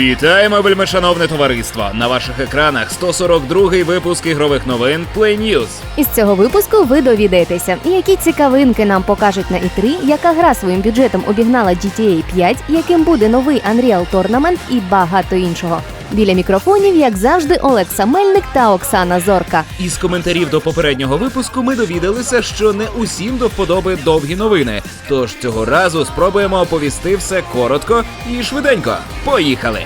Вітаємо, вельмишановне товариство! На ваших екранах 142-й випуск ігрових новин Play News. Із цього випуску ви довідаєтеся, які цікавинки нам покажуть на І3, яка гра своїм бюджетом обігнала GTA 5, яким буде новий Unreal Tournament і багато іншого. Біля мікрофонів, як завжди, Олекса Мельник та Оксана Зорка. Із коментарів до попереднього випуску ми довідалися, що не усім до вподоби довгі новини. Тож цього разу спробуємо оповісти все коротко і швиденько. Поїхали!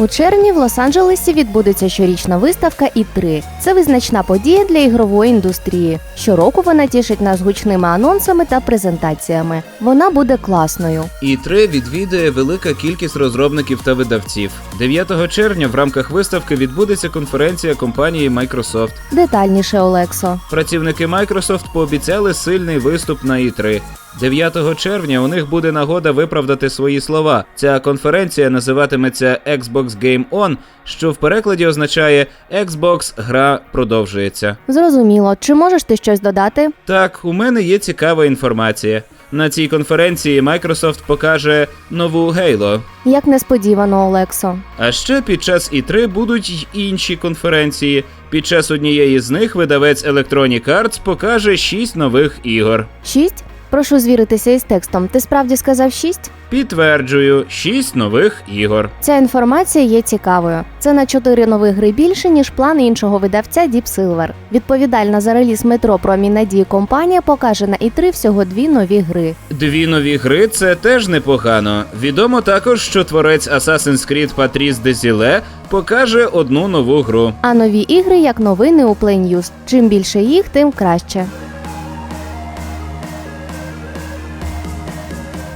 У червні в Лос-Анджелесі відбудеться щорічна виставка І3. Це визначна подія для ігрової індустрії. Щороку вона тішить нас гучними анонсами та презентаціями. Вона буде класною. І3 відвідує велика кількість розробників та видавців. 9 червня в рамках виставки відбудеться конференція компанії Microsoft. Детальніше, Олексо. Працівники Microsoft пообіцяли сильний виступ на І3. 9 червня у них буде нагода виправдати свої слова. Ця конференція називатиметься Xbox Game On, що в перекладі означає Xbox гра продовжується. Зрозуміло. Чи можеш ти щось додати? Так, у мене є цікава інформація. На цій конференції Microsoft покаже нову Halo. Як несподівано, Олексо. А ще під час І3 будуть й інші конференції. Під час однієї з них видавець Electronic Arts покаже 6 нових ігор. Шість? Прошу звіритися із текстом. Ти справді сказав шість? Підтверджую, 6 нових ігор. Ця інформація є цікавою. Це на чотири нові гри більше, ніж план іншого видавця Deep Silver. Відповідальна за реліз метро Промінь надії компанія покаже на І3 всього дві нові гри. Дві нові гри це теж непогано. Відомо також, що творець Assassin's Creed Patrice Desile покаже одну нову гру. А нові ігри як новини у Play News. Чим більше їх, тим краще.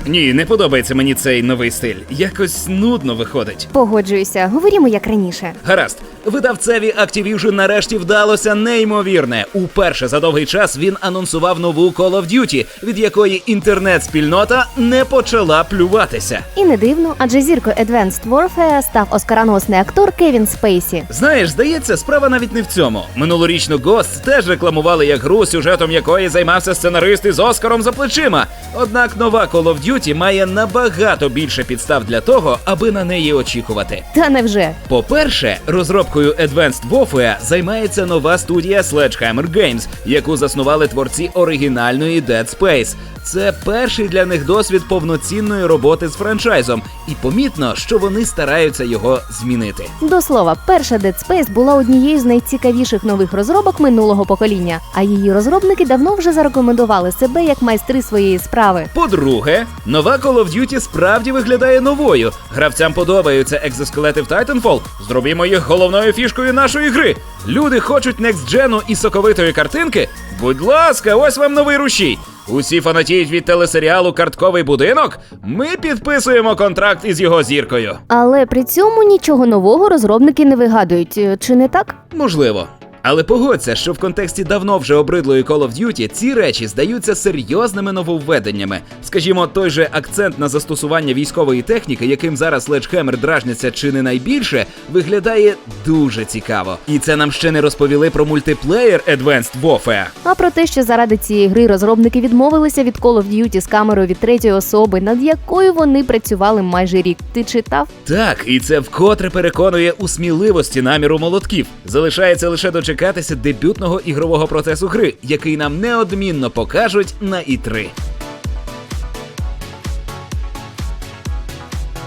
Ні, не подобається мені цей новий стиль. Якось нудно виходить. Погоджуюся, говоримо як раніше. Гаразд, видавцеві Activision нарешті вдалося неймовірне. Уперше за довгий час він анонсував нову Call of Duty, від якої інтернет-спільнота не почала плюватися. І не дивно, адже зіркою Advanced Warfare став оскароносний актор Кевін Спейсі. Знаєш, здається, справа навіть не в цьому. Минулорічну Ghost теж рекламували як гру, сюжетом якої займався сценарист із Оскаром за плечима. Однак нова Call of Duty має набагато більше підстав для того, аби на неї очікувати. Та невже? По-перше, розробкою Advanced Warfare займається нова студія Sledgehammer Games, яку заснували творці оригінальної Dead Space. Це перший для них досвід повноцінної роботи з франчайзом, і помітно, що вони стараються його змінити. До слова, перша Dead Space була однією з найцікавіших нових розробок минулого покоління, а її розробники давно вже зарекомендували себе як майстри своєї справи. По-друге, нова Call of Duty справді виглядає новою. Гравцям подобаються екзоскелети в Titanfall. Зробімо їх головною фішкою нашої гри. Люди хочуть некстджену і соковитої картинки. Будь ласка, ось вам новий рушій. Усі фанатіють від телесеріалу Картковий будинок. Ми підписуємо контракт із його зіркою. Але при цьому нічого нового розробники не вигадують, чи не так? Можливо. Але погодься, що в контексті давно вже обридлої Call of Duty ці речі здаються серйозними нововведеннями. Скажімо, той же акцент на застосування військової техніки, яким зараз Sledgehammer дражняться чи не найбільше, виглядає дуже цікаво. І це нам ще не розповіли про мультиплеєр Advanced Warfare. А про те, що заради цієї гри розробники відмовилися від Call of Duty з камерою від третьої особи, над якою вони працювали майже рік. Ти читав? Так, і це вкотре переконує у сміливості наміру молотків. Залишається лише дочекатися дебютного ігрового процесу гри, який нам неодмінно покажуть на І3.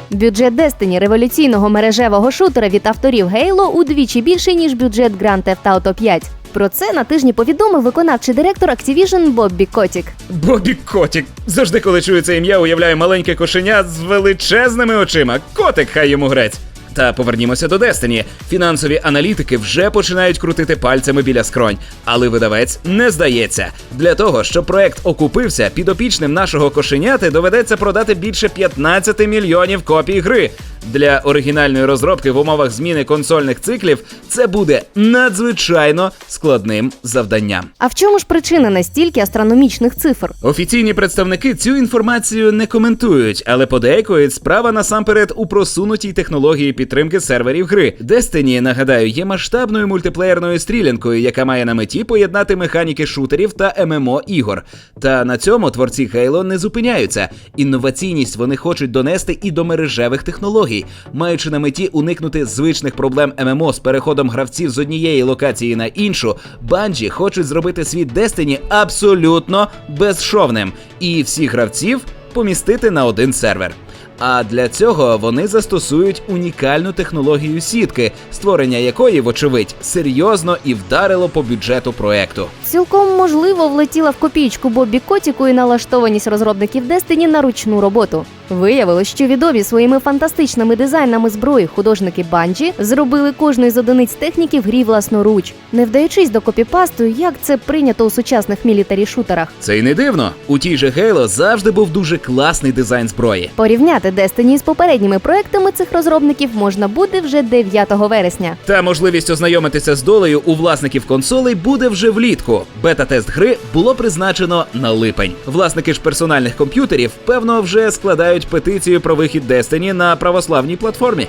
Бюджет Destiny революційного мережевого шутера від авторів Halo удвічі більший, ніж бюджет Grand Theft Auto 5. Про це на тижні повідомив виконавчий директор Activision Боббі Котік. Бобі Котік. Завжди, коли чую це ім'я, уявляю маленьке кошеня з величезними очима. Котик, хай йому грець. Та повернімося до Destiny. Фінансові аналітики вже починають крутити пальцями біля скронь, але видавець не здається. Для того, щоб проект окупився, підопічним нашого кошеняти доведеться продати більше 15 мільйонів копій гри. Для оригінальної розробки в умовах зміни консольних циклів це буде надзвичайно складним завданням. А в чому ж причина настільки астрономічних цифр? Офіційні представники цю інформацію не коментують, але подейкують справа насамперед у просунутій технології підтримки серверів гри. Destiny, нагадаю, є масштабною мультиплеєрною стрілянкою, яка має на меті поєднати механіки шутерів та ММО ігор. Та на цьому творці Halo не зупиняються. Інноваційність вони хочуть донести і до мережевих технологій, маючи на меті уникнути звичних проблем ММО з переходом гравців з однієї локації на іншу. Банджі хочуть зробити світ Destiny абсолютно безшовним і всіх гравців помістити на один сервер. А для цього вони застосують унікальну технологію сітки, створення якої, вочевидь, серйозно і вдарило по бюджету проекту. Цілком можливо влетіла в копійку Бобі Котіку і налаштованість розробників Destiny на ручну роботу. Виявилось, що відомі своїми фантастичними дизайнами зброї художники Банджі зробили кожну із одиниць техніки в грі власноруч, не вдаючись до копіпасту, як це прийнято у сучасних мілітарі шутерах. Це й не дивно. У тій же Halo завжди був дуже класний дизайн зброї. Порівняти Destiny з попередніми проектами цих розробників можна буде вже 9 вересня. Та можливість ознайомитися з долею у власників консолей буде вже влітку. Бета-тест гри було призначено на липень. Власники ж персональних комп'ютерів, певно, вже складають петицію про вихід Destiny на православній платформі.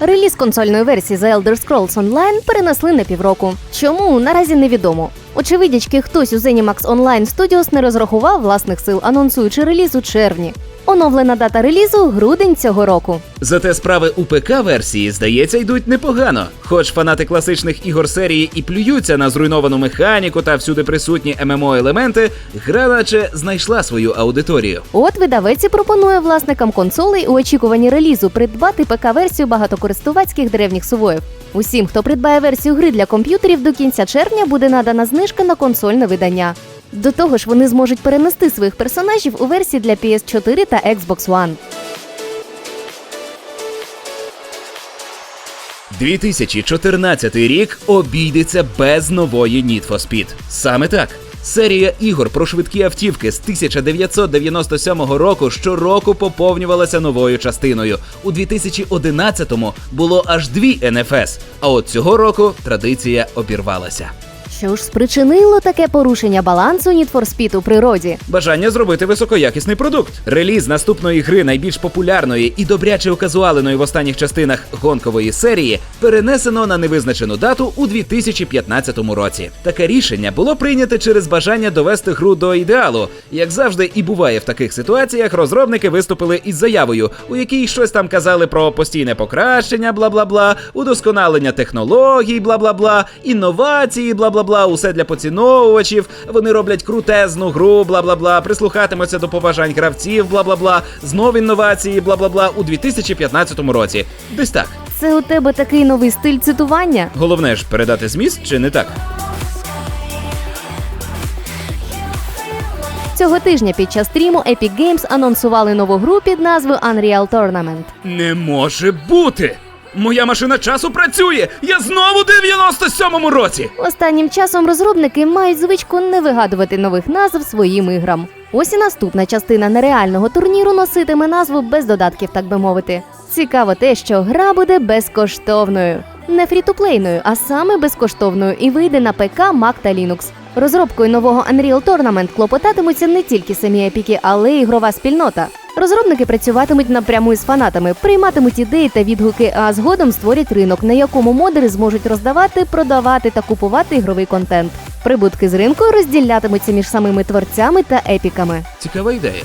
Реліз консольної версії The Elder Scrolls Online перенесли на півроку. Чому наразі невідомо. Очевидячки, хтось у ZeniMax Online Studios не розрахував власних сил, анонсуючи реліз у червні. Оновлена дата релізу грудень цього року. Зате справи у ПК-версії, здається, йдуть непогано. Хоч фанати класичних ігор серії і плюються на зруйновану механіку та всюди присутні ММО елементи, гра наче знайшла свою аудиторію. От видавець і пропонує власникам консолей у очікуванні релізу придбати ПК-версію багатокористувацьких древніх сувоїв. Усім, хто придбає версію гри для комп'ютерів до кінця червня, буде надана знижка на консольне видання. До того ж, вони зможуть перенести своїх персонажів у версії для PS4 та Xbox One. 2014 рік обійдеться без нової Need for Speed. Саме так. Серія ігор про швидкі автівки з 1997 року щороку поповнювалася новою частиною. У 2011-му було аж дві NFS, а от цього року традиція обірвалася. Що ж спричинило таке порушення балансу Need for Speed у природі? Бажання зробити високоякісний продукт. Реліз наступної гри найбільш популярної і добряче оказуаленої в останніх частинах гонкової серії перенесено на невизначену дату у 2015 році. Таке рішення було прийнято через бажання довести гру до ідеалу. Як завжди і буває в таких ситуаціях, розробники виступили із заявою, у якій щось там казали про постійне покращення, бла бла бла, удосконалення технологій, бла бла бла, інновації, бла бла бла, усе для поціновувачів. Вони роблять крутезну гру, бла бла бла, прислухатимуться до побажань гравців, бла бла бла, знов інновації, бла бла бла у 2015 році. Десь так. Це у тебе такий новий стиль цитування? Головне ж передати зміст чи не так? Цього тижня під час стріму Epic Games анонсували нову гру під назвою Unreal Tournament. Не може бути! Моя машина часу працює! Я знову у 97-му році! Останнім часом розробники мають звичку не вигадувати нових назв своїм іграм. Ось і наступна частина нереального турніру носитиме назву без додатків, так би мовити. Цікаво те, що гра буде безкоштовною. Не фрітуплейною, а саме безкоштовною і вийде на ПК, Mac та Linux. Розробкою нового Unreal Tournament клопотатимуться не тільки самі епіки, але й ігрова спільнота. Розробники працюватимуть напряму із фанатами, прийматимуть ідеї та відгуки, а згодом створять ринок, на якому модери зможуть роздавати, продавати та купувати ігровий контент. Прибутки з ринку розділятимуться між самими творцями та епіками. Цікава ідея.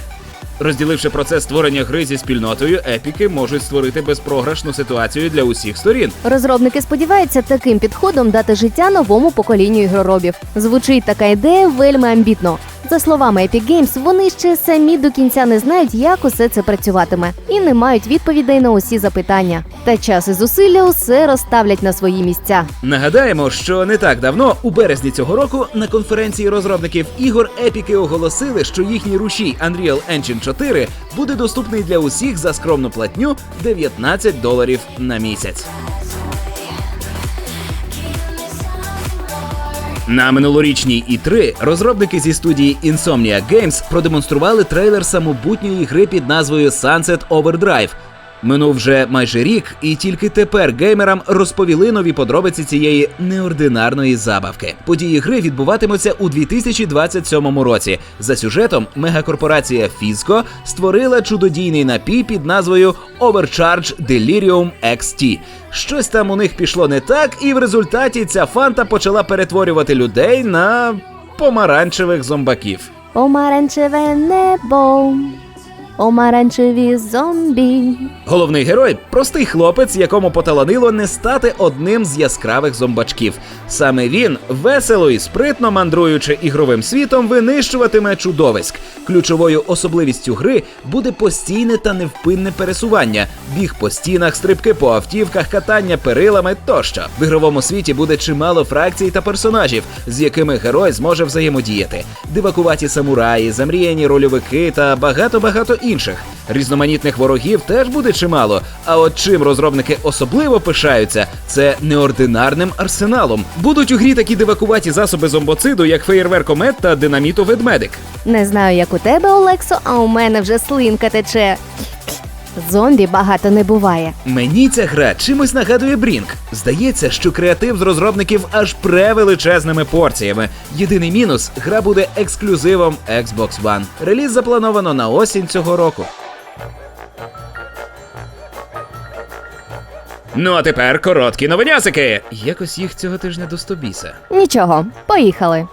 Розділивши процес створення гри зі спільнотою, епіки можуть створити безпрограшну ситуацію для усіх сторін. Розробники сподіваються таким підходом дати життя новому поколінню ігроробів. Звучить така ідея вельми амбітно. За словами Epic Games, вони ще самі до кінця не знають, як усе це працюватиме, і не мають відповідей на усі запитання. Та час і зусилля усе розставлять на свої місця. Нагадаємо, що не так давно, у березні цього року, на конференції розробників ігор епіки оголосили, що їхній рушій Unreal Engine 4 буде доступний для усіх за скромну платню 19 доларів на місяць. На минулорічній І3 розробники зі студії Insomnia Games продемонстрували трейлер самобутньої гри під назвою Sunset Overdrive. Минув вже майже рік, і тільки тепер геймерам розповіли нові подробиці цієї неординарної забавки. Події гри відбуватимуться у 2027 році. За сюжетом мегакорпорація Фізко створила чудодійний напій під назвою Overcharge Delirium XT. Щось там у них пішло не так, і в результаті ця фанта почала перетворювати людей на помаранчевих зомбаків. Помаранчеве небо. Помаранчеві зомбі. Головний герой простий хлопець, якому поталанило не стати одним з яскравих зомбачків. Саме він, весело і спритно мандруючи ігровим світом, винищуватиме чудовиськ. Ключовою особливістю гри буде постійне та невпинне пересування, біг по стінах, стрибки по автівках, катання перилами тощо. В ігровому світі буде чимало фракцій та персонажів, з якими герой зможе взаємодіяти. Дивакуваті самураї, замріяні рольовики та багато-багато інших. Різноманітних ворогів теж буде чимало. А от чим розробники особливо пишаються, це неординарним арсеналом. Будуть у грі такі дивакуваті засоби зомбоциду, як феєрверкомет та динаміту ведмедик. Не знаю, як у тебе, Олексо, а у мене вже слинка тече. Зомбі багато не буває. Мені ця гра чимось нагадує Брінк. Здається, що креатив з розробників аж превеличезними порціями. Єдиний мінус гра буде ексклюзивом Xbox One. Реліз заплановано на осінь цього року. Ну а тепер короткі новинясики. Якось їх цього тижня до стобіса. Нічого, поїхали.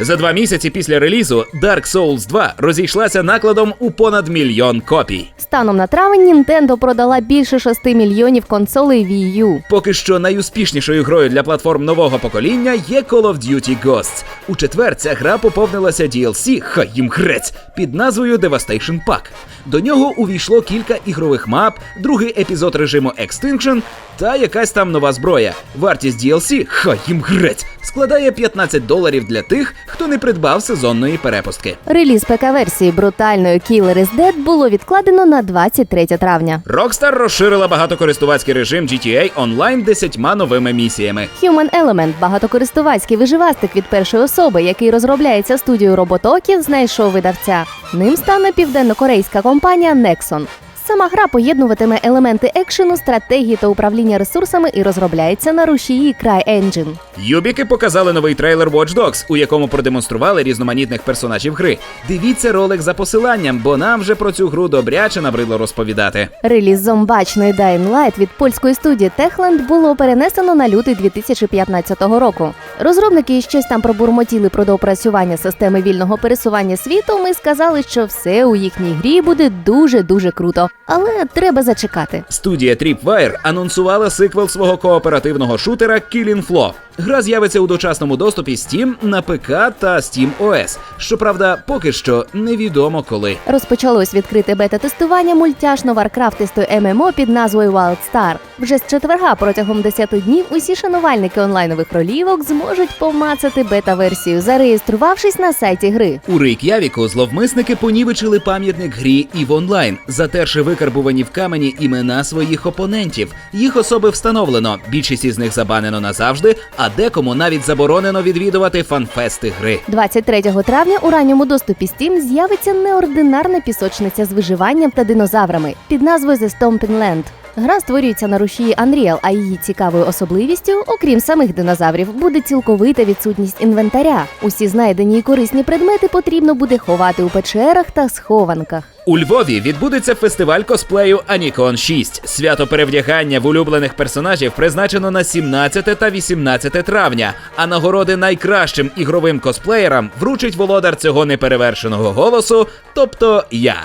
За два місяці після релізу Dark Souls 2 розійшлася накладом у понад мільйон копій. Станом на травень Nintendo продала більше 6 мільйонів консолей Wii U. Поки що найуспішнішою грою для платформ нового покоління є Call of Duty Ghosts. У четвер ця гра поповнилася DLC, хай їм грець, під назвою Devastation Pack. До нього увійшло кілька ігрових мап, другий епізод режиму Extinction та якась там нова зброя. Вартість DLC, хай їм грець, складає 15 доларів для тих, хто не придбав сезонної перепустки. Реліз ПК-версії брутальної Killer is Dead було відкладено на 23 травня. Rockstar розширила багатокористувацький режим GTA Online десятьма новими місіями. Human Element – багатокористувацький виживастик від першої особи, який розробляється студією роботоків, знайшов видавця. Ним стане південно-корейська компанія Nexon. Сама гра поєднуватиме елементи екшену, стратегії та управління ресурсами і розробляється на рушії CryEngine. Юбіки показали новий трейлер Watch Dogs, у якому продемонстрували різноманітних персонажів гри. Дивіться ролик за посиланням, бо нам вже про цю гру добряче набридло розповідати. Реліз зомбачної Dying Light від польської студії Techland було перенесено на лютий 2015 року. Розробники щось там пробурмотіли про доопрацювання системи вільного пересування світом і сказали, що все у їхній грі буде дуже дуже круто. Але треба зачекати. Студія Tripwire анонсувала сиквел свого кооперативного шутера Killing Floor. Гра з'явиться у дочасному доступі Steam на ПК та Steam OS. Щоправда, поки що невідомо коли. Розпочалось відкрите бета-тестування мультяшно варкрафтистої ММО під назвою Wild Star. Вже з четверга протягом 10 днів усі шанувальники онлайнових ролівок зможуть помацати бета-версію, зареєструвавшись на сайті гри. У Рейк'явіку зловмисники понівечили пам'ятник грі EVE Online, затерши викарбувані в камені імена своїх опонентів. Їх особи встановлено. Більшість із них забанено назавжди, а декому навіть заборонено відвідувати фанфести гри. 23 травня у ранньому доступі Steam з'явиться неординарна пісочниця з виживанням та динозаврами під назвою The Stomping Land. Гра створюється на рушії Unreal, а її цікавою особливістю, окрім самих динозаврів, буде цілковита відсутність інвентаря. Усі знайдені і корисні предмети потрібно буде ховати у печерах та схованках. У Львові відбудеться фестиваль косплею Анікон 6. Свято перевдягання в улюблених персонажів призначено на 17 та 18 травня. А нагороди найкращим ігровим косплеєрам вручить володар цього неперевершеного голосу, тобто я.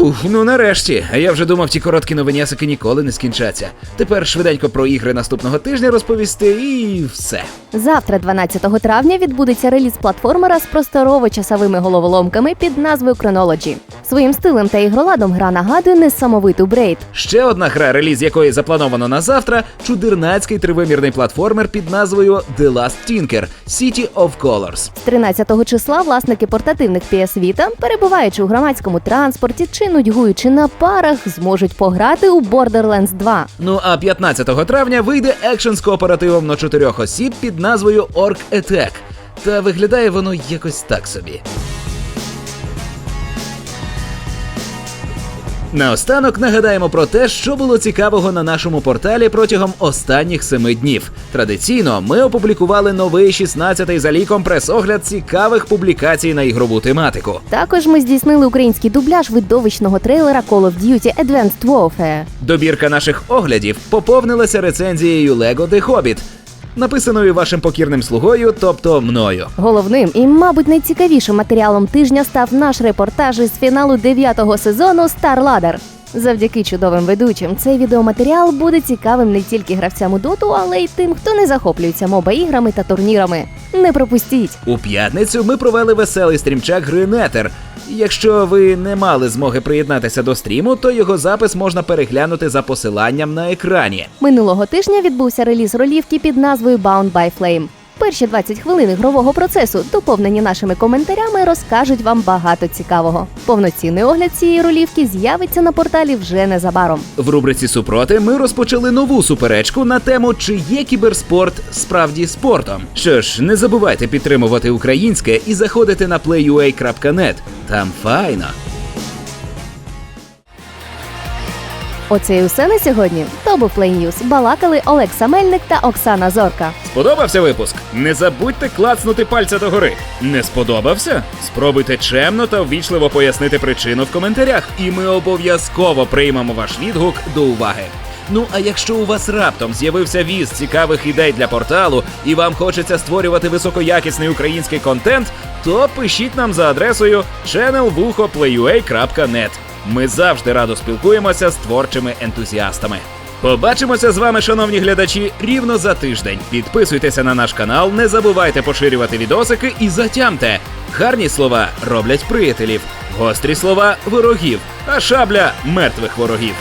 Фух, ну нарешті. А я вже думав, ті короткі новинясики ніколи не скінчаться. Тепер швиденько про ігри наступного тижня розповісти і все. Завтра, 12 травня, відбудеться реліз платформера з просторово-часовими головоломками під назвою Chronology. Своїм стилем та ігроладом гра нагадує несамовиту Брейд. Ще одна гра, реліз якої заплановано на завтра, чудернацький тривимірний платформер під назвою The Last Tinker – City of Colors. З 13 числа власники портативних PS Vita, перебуваючи у громадському транспорті чи нудьгуючи на парах, зможуть пограти у Borderlands 2. Ну а 15 травня вийде екшен з кооперативом на чотирьох осіб під назвою Orc Attack. Та виглядає воно якось так собі. Наостанок нагадаємо про те, що було цікавого на нашому порталі протягом останніх семи днів. Традиційно ми опублікували новий 16-й за ліком прес-огляд цікавих публікацій на ігрову тематику. Також ми здійснили український дубляж видовищного трейлера Call of Duty Advanced Warfare. Добірка наших оглядів поповнилася рецензією Lego The Hobbit, написаною вашим покірним слугою, тобто мною. Головним і, мабуть, найцікавішим матеріалом тижня став наш репортаж із фіналу дев'ятого сезону Старладер. Завдяки чудовим ведучим цей відеоматеріал буде цікавим не тільки гравцям у доту, але й тим, хто не захоплюється моба іграми та турнірами. Не пропустіть! У п'ятницю ми провели веселий стрімчак гри Нетер. Якщо ви не мали змоги приєднатися до стріму, то його запис можна переглянути за посиланням на екрані. Минулого тижня відбувся реліз ролівки під назвою Bound by Flame. Перші 20 хвилин ігрового процесу, доповнені нашими коментарями, розкажуть вам багато цікавого. Повноцінний огляд цієї ролівки з'явиться на порталі вже незабаром. В рубриці Супроти ми розпочали нову суперечку на тему, чи є кіберспорт справді спортом. Що ж, не забувайте підтримувати українське і заходити на playua.net. Там файно. Оце і усе на сьогодні. То був News. Балакали Олег Самельник та Оксана Зорка. Сподобався випуск? Не забудьте клацнути пальця догори. Не сподобався? Спробуйте чемно та ввічливо пояснити причину в коментарях, і ми обов'язково приймемо ваш відгук до уваги. Ну а якщо у вас раптом з'явився віз цікавих ідей для порталу і вам хочеться створювати високоякісний український контент, то пишіть нам за адресою channelwuho.playua.net. Ми завжди радо спілкуємося з творчими ентузіастами. Побачимося з вами, шановні глядачі, рівно за тиждень. Підписуйтеся на наш канал, не забувайте поширювати відосики і затямте. Гарні слова роблять приятелів, гострі слова ворогів, а шабля мертвих ворогів.